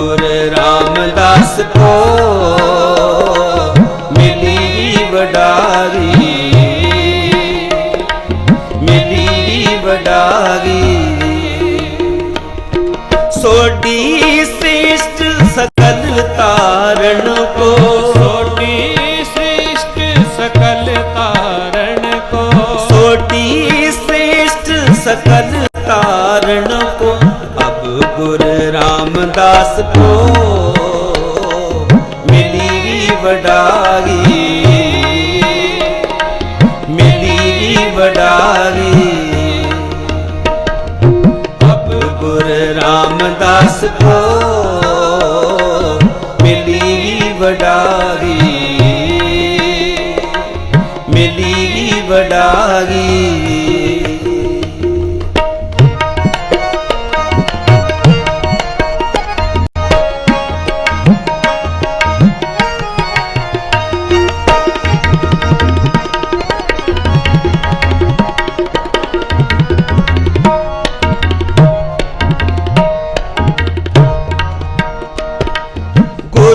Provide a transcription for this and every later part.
ਗੁਰ ਰਾਮਦਾਸ ਕੋ ਮਿਲੀ ਵਡਾਰੀ। ਮਿਲੀ ਵਡਾਰੀ। ਸੋਡੀ ਸ੍ਰੇਸ਼ਟ ਸਕਲ ਤਾਰਨ ਕੋ। ਸੋਟੀ ਸ੍ਰਿਸ਼ਟ ਸਕਲ ਤਾਰਨ ਕੋ। ਸੋਡੀ ਸ੍ਰੇਸ਼ਟ ਸਕਲ ਤਾਰਨ ਕੋ। ਰਾਮਦਾਸ ਕੋ ਮਿਲੀ ਵਡਾਰੀ ਮਿਲੀ ਵੀ ਵਡਾਰੀ ਅਬ ਗੁਰ ਰਾਮਦਾਸ ਕੋ ਮਿਲੀ ਵਡਾਰੀ ਮਿਲੀ ਵਡਾਰੀ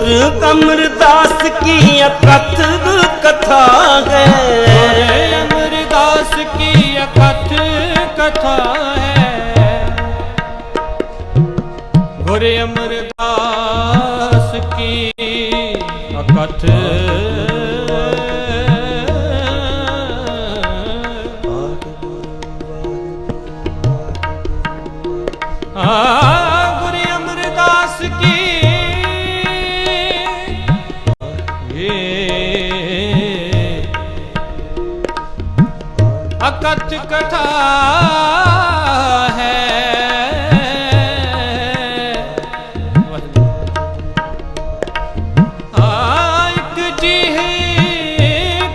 ਗੁਰ ਅਮਰਦਾਸ ਕੀ ਅਕਥ ਕਥਾ ਹੈ। ਅਮਰਦਾਸ ਕੀ ਅਕਥ ਕਥਾ ਹੈ। ਗੁਰ ਅਮਰਦਾਸ ਅਕਥ ਕਥਾ ਹੈ। ਆ ਇੱਕ ਜੀ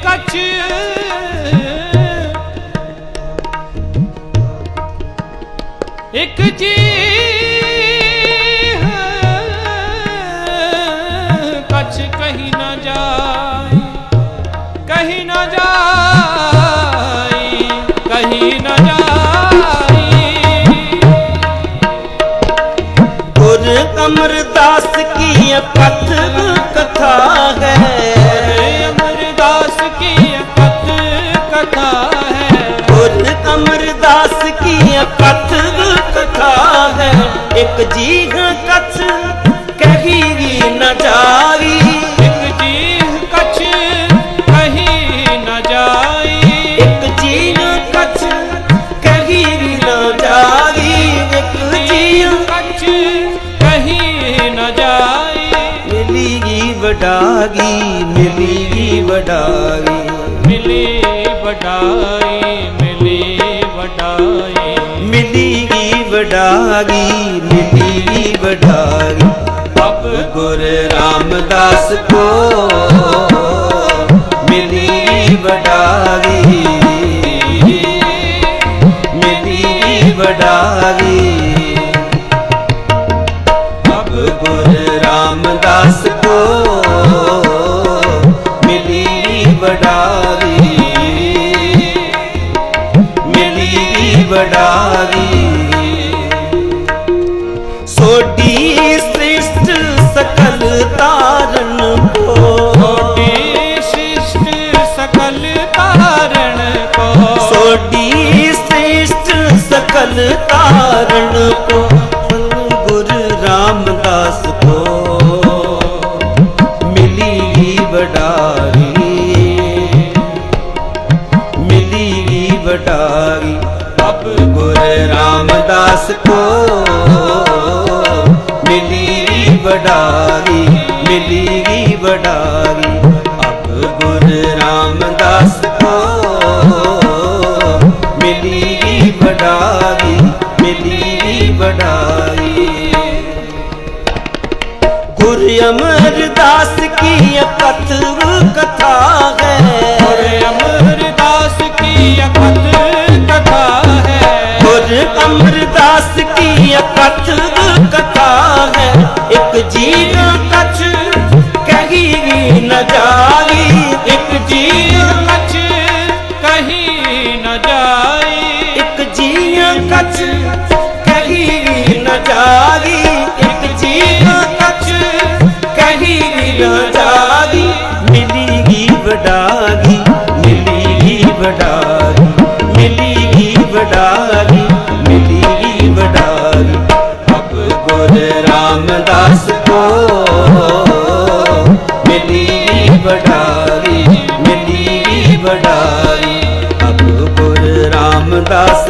ਕਛ ਇੱਕ ਜੀ ਅਮਰਦਾਸ ਕੀ ਅਕਥ ਕਥਾ ਹੈ। ਅਮਰਦਾਸ ਕੀ ਕਥ ਕਥਾ ਹੈ। ਗੁਰ ਅਮਰਦਾਸ ਕੀ ਅਕਥ ਕਥਾ ਹੈ। ਇੱਕ ਜੀ ਮਿਲੀ ਵਡਾਗੀ ਮਿਲੀ ਵਡਾਗੀ ਮਿਲੀ ਵਡਾਈ ਮਿਲੀ ਵਡਾਈ ਮਿਲੀ ਵਡਾਗੀ ਮਿਲੀ ਵਡਾਗੀ ਅਬ ਗੁਰ ਰਾਮਦਾਸ ਕੋ ਮਿਲੀ ਵਡਾਗੀ ਮਿਲੀ ਵਡਾਰੀ ਮਿਲੀ ਵਡਾਰੀ। ਸੋਡੀ ਸ੍ਰਿਸ਼ਟ ਸਕਲ ਤਾਰਨ ਕੋ। ਸ਼ਿਸ਼ਟ ਸਕਲ ਤਾਰਨ ਕੋ। ਸੋਡੀ ਸ੍ਰਿਸ਼ਟ ਸਕਲ ਤਾਰਨ ਕੋ। ਮਿਲੀ ਵਡਾਰੀ ਅਬ ਗੁਰ ਰਾਮਦਾਸ ਕੋ। ਮਿਲੀ ਵਡਾਰੀ ਮਿਲੀ ਵਡਾਰੀ ਅਬ ਗੁਰ ਰਾਮਦਾਸ ਕੋ। ਮਿਲੀ ਵਡਾਰੀ ਮਿਲੀ ਵਡਾਰੀ। ਗੁਰ ਅਮਰਦਾਸ ਕੀ ਕਥ ਕਥਾ ਹੈ। अमरदास की कथक कथा है एक जीव कछ कही न जाई एक जीव कछ कही न जाई एक जीव कछ कही न जाई एक जीव कछ कही न जाई मिली वडागी मिली वडागी मिली वडागी ਗੁਰ ਰਾਮਦਾਸ ਕੋ। ਮਿਲੀ ਵਡਾਰੀ ਮਿਲੀ ਵਡਾਰੀ ਅਬ ਗੁਰ ਰਾਮਦਾਸ